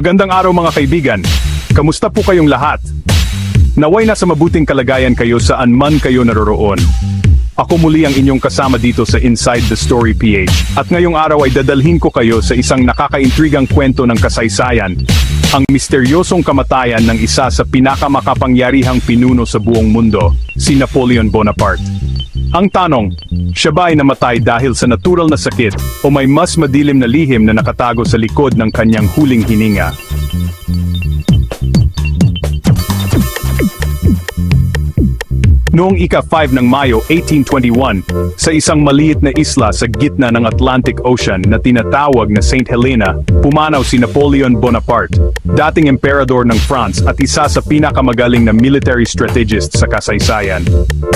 Magandang araw mga kaibigan. Kamusta po kayong lahat? Naway nasa mabuting kalagayan kayo saan man kayo naroroon. Ako muli ang inyong kasama dito sa Inside the Story PH at ngayong araw ay dadalhin ko kayo sa isang nakakaintrigang kwento ng kasaysayan, ang misteryosong kamatayan ng isa sa pinakamakapangyarihang pinuno sa buong mundo, si Napoleon Bonaparte. Ang tanong, siya ba ay namatay dahil sa natural na sakit o may mas madilim na lihim na nakatago sa likod ng kanyang huling hininga? Noong ika-5 ng Mayo 1821, sa isang maliit na isla sa gitna ng Atlantic Ocean na tinatawag na St. Helena, pumanaw si Napoleon Bonaparte, dating emperador ng France at isa sa pinakamagaling na military strategist sa kasaysayan.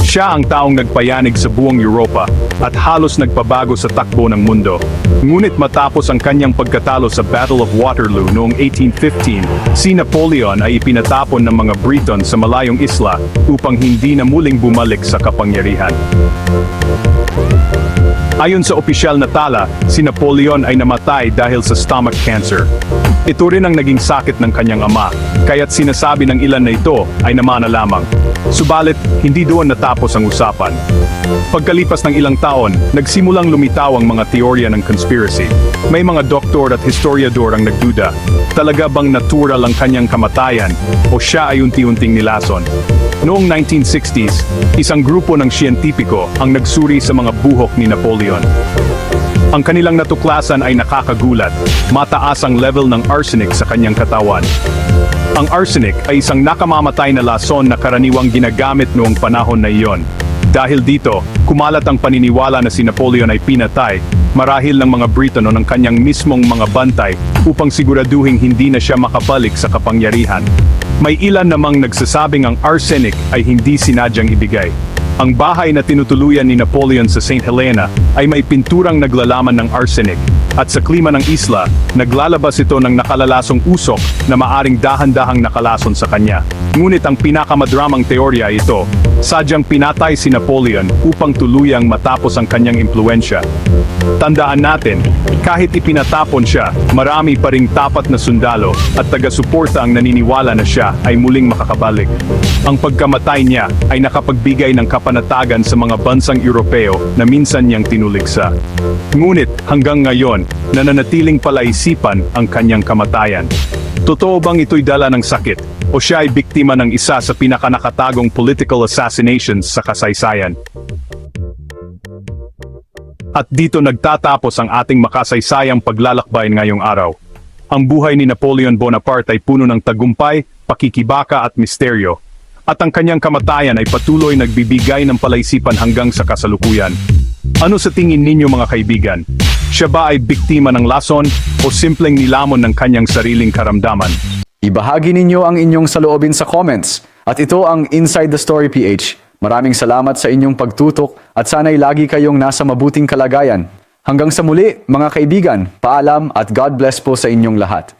Siya ang taong nagpayanig sa buong Europa at halos nagpabago sa takbo ng mundo. Ngunit matapos ang kanyang pagkatalo sa Battle of Waterloo noong 1815, si Napoleon ay ipinatapon ng mga Briton sa malayong isla upang hindi na muling bumalik sa kapangyarihan. Ayon sa opisyal na tala, si Napoleon ay namatay dahil sa stomach cancer. Ito rin ang naging sakit ng kanyang ama, kaya't sinasabi ng ilan na ito ay namana lamang. Subalit, hindi doon natapos ang usapan. Pagkalipas ng ilang taon, nagsimulang lumitaw ang mga teorya ng conspiracy. May mga doktor at historiador ang nagduda. Talaga bang natural ang kanyang kamatayan o siya ay unti-unting nilason? Noong 1960s, isang grupo ng siyentipiko ang nagsuri sa mga buhok ni Napoleon. Ang kanilang natuklasan ay nakakagulat, mataas ang level ng arsenic sa kanyang katawan. Ang arsenic ay isang nakamamatay na lason na karaniwang ginagamit noong panahon na iyon. Dahil dito, kumalat ang paniniwala na si Napoleon ay pinatay, marahil ng mga Briton o ng kanyang mismong mga bantay upang siguraduhing hindi na siya makabalik sa kapangyarihan. May ilan namang nagsasabing ang arsenic ay hindi sinadyang ibigay. Ang bahay na tinutuluyan ni Napoleon sa St. Helena ay may pinturang naglalaman ng arsenic, at sa klima ng isla, naglalabas ito ng nakalalasong usok na maaring dahan-dahang nakalason sa kanya. Ngunit ang pinakamadramang teorya ito, sadyang pinatay si Napoleon upang tuluyang matapos ang kanyang impluensya. Tandaan natin, kahit ipinatapon siya, marami pa ring tapat na sundalo at taga-suporta ang naniniwala na siya ay muling makakabalik. Ang pagkamatay niya ay nakapagbigay ng kapanatagan sa mga bansang Europeo na minsan niyang tinuligsa. Ngunit hanggang ngayon, nananatiling palaisipan ang kanyang kamatayan. Totoo bang ito'y dala ng sakit o siya ay biktima ng isa sa pinakanakatagong political assassinations sa kasaysayan? At dito nagtatapos ang ating makasaysayang paglalakbay ngayong araw. Ang buhay ni Napoleon Bonaparte ay puno ng tagumpay, pakikibaka at misteryo. At ang kanyang kamatayan ay patuloy nagbibigay ng palaisipan hanggang sa kasalukuyan. Ano sa tingin ninyo mga kaibigan? Siya ba ay biktima ng lason o simpleng nilamon ng kanyang sariling karamdaman? Ibahagi ninyo ang inyong saloobin sa comments. At ito ang Inside the Story PH. Maraming salamat sa inyong pagtutok at sana'y lagi kayong nasa mabuting kalagayan. Hanggang sa muli, mga kaibigan, paalam at God bless po sa inyong lahat.